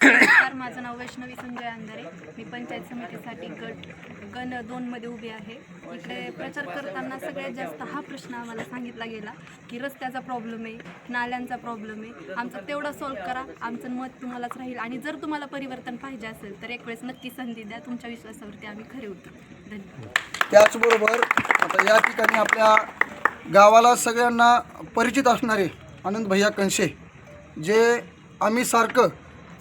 नमस्कार माझं नाव वैष्णवी संजय अंधारे मी पंचायत समितीसाठी गट गण दोनमध्ये उभी आहे. इकडे प्रचार करताना सगळ्यात जास्त हा प्रश्न आम्हाला सांगितला गेला की रस्त्याचा प्रॉब्लेम आहे नाल्यांचा प्रॉब्लेम आहे. आमचं तेवढं सॉल्व्ह करा आमचं मत तुम्हालाच राहील. आणि जर तुम्हाला परिवर्तन पाहिजे असेल तर एक वेळेस नक्की संधी द्या. तुमच्या विश्वासावरती आम्ही खरे उतरू. धन्यवाद. त्याचबरोबर आता या ठिकाणी आपल्या गावाला सगळ्यांना परिचित असणारे आनंद भैया कंशे जे आम्ही सारखं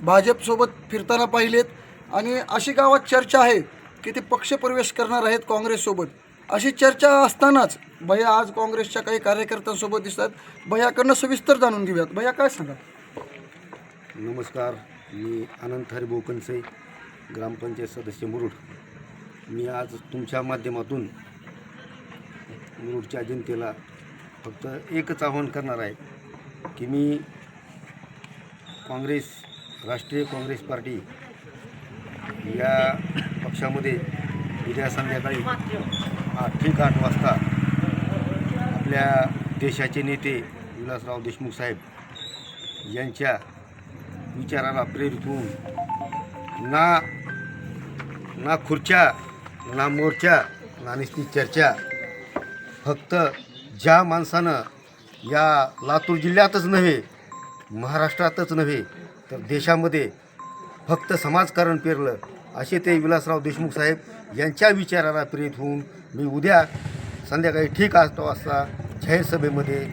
भाजपसोबत फिरताना पाहिलेत आणि अशी गावात चर्चा आहे की ते पक्षप्रवेश करणार आहेत काँग्रेससोबत. अशी चर्चा असतानाच भैया आज काँग्रेसच्या काही कार्यकर्त्यांसोबत दिसतात. भैयाकडनं सविस्तर जाणून घेऊयात. भैया काय सांगा नमस्कार. मी अनंत हरिभाऊ कनसे ग्रामपंचायत सदस्य मुरुड. मी आज तुमच्या माध्यमातून मुरुडच्या जनतेला फक्त एकच आवाहन करणार आहे की मी काँग्रेस राष्ट्रीय काँग्रेस पार्टी या पक्षामध्ये उद्या संध्याकाळी आठ ठीक आठ वाजता आपल्या देशाचे नेते विलासराव देशमुख साहेब यांच्या विचाराला प्रेरित होऊन ना ना खुर्च्या ना मोर्चा ना नुसती चर्चा फक्त ज्या माणसानं या लातूर जिल्ह्यातच नव्हे महाराष्ट्रातच नव्हे तर देशामध्ये फक्त समाजकारण पेरलं असे ते विलासराव देशमुख साहेब यांच्या विचाराला प्रेरित होऊन मी उद्या संध्याकाळी ठीक आठ वाजता जाहीर सभेमध्ये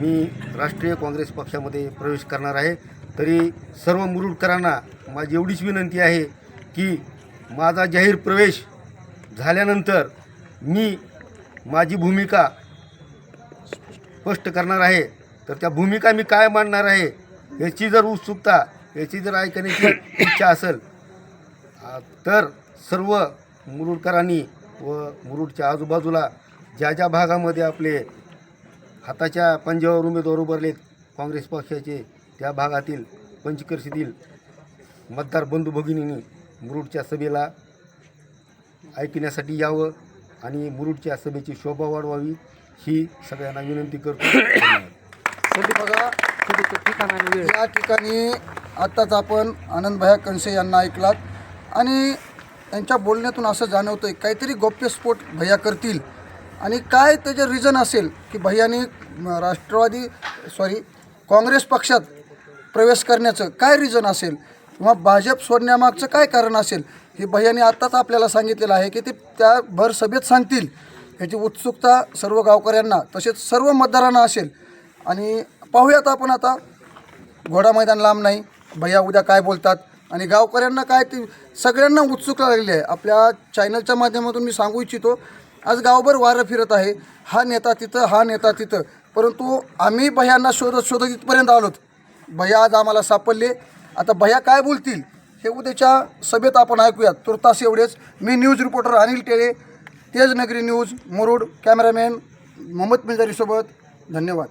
मी राष्ट्रीय काँग्रेस पक्षामध्ये प्रवेश करणार आहे. तरी सर्व मुरुडकरांना माझी एवढीच विनंती आहे की माझा जाहीर प्रवेश झाल्यानंतर मी माझी भूमिका स्पष्ट करणार आहे. तर त्या भूमिका मी काय मांडणार आहे? याची जर उत्सुकता याची जर ऐकण्याची इच्छा असेल तर सर्व मुरुडकरांनी व मुरुडच्या आजूबाजूला ज्या ज्या भागामध्ये आपले हाताच्या पंजावर उमेदवार उभारलेत काँग्रेस पक्षाचे त्या भागातील पंचकर्षीतील मतदार बंधू भगिनींनी मुरुडच्या सभेला ऐकण्यासाठी यावं आणि मुरुडच्या सभेची शोभा वाढवावी ही सगळ्यांना विनंती करतो. शेवटी बघा. या ठिकाणी आत्ताच आपण आनंदभाया कणसे यांना ऐकलात. आणि त्यांच्या बोलण्यातून असं जाणवतं आहे काहीतरी गौप्यस्फोट भैया करतील. आणि काय त्याचे रिझन असेल की भैयानी राष्ट्रवादी सॉरी काँग्रेस पक्षात प्रवेश करण्याचं काय रिझन असेल? किंवा भाजप सोडण्यामागचं काय कारण असेल? हे भैयानी आत्ताच आपल्याला सांगितलेलं आहे की ते त्या भर सभेत सांगतील. याची उत्सुकता सर्व गावकऱ्यांना तसेच सर्व मतदारांना असेल. आणि पाहूयात आपण आता. घोडा मैदान लांब नाही. भैया उद्या काय बोलतात? आणि गावकऱ्यांना काय ते सगळ्यांना उत्सुकता लागलेली आहे. आपल्या चॅनलच्या माध्यमातून मी सांगू इच्छितो आज गावभर वारं फिरत आहे. हा नेता तिथं हा नेता तिथं. परंतु आम्ही भयांना शोधत शोधत इथपर्यंत आलोत. भैया आज आम्हाला सापडले. आता भैया काय बोलतील हे उद्याच्या सभेत आपण ऐकूयात. तुर्तास एवढेच. मी news reporter Anil Tele Tejnagari news Murud cameraman Mohammed मिजारीसोबत धन्यवाद.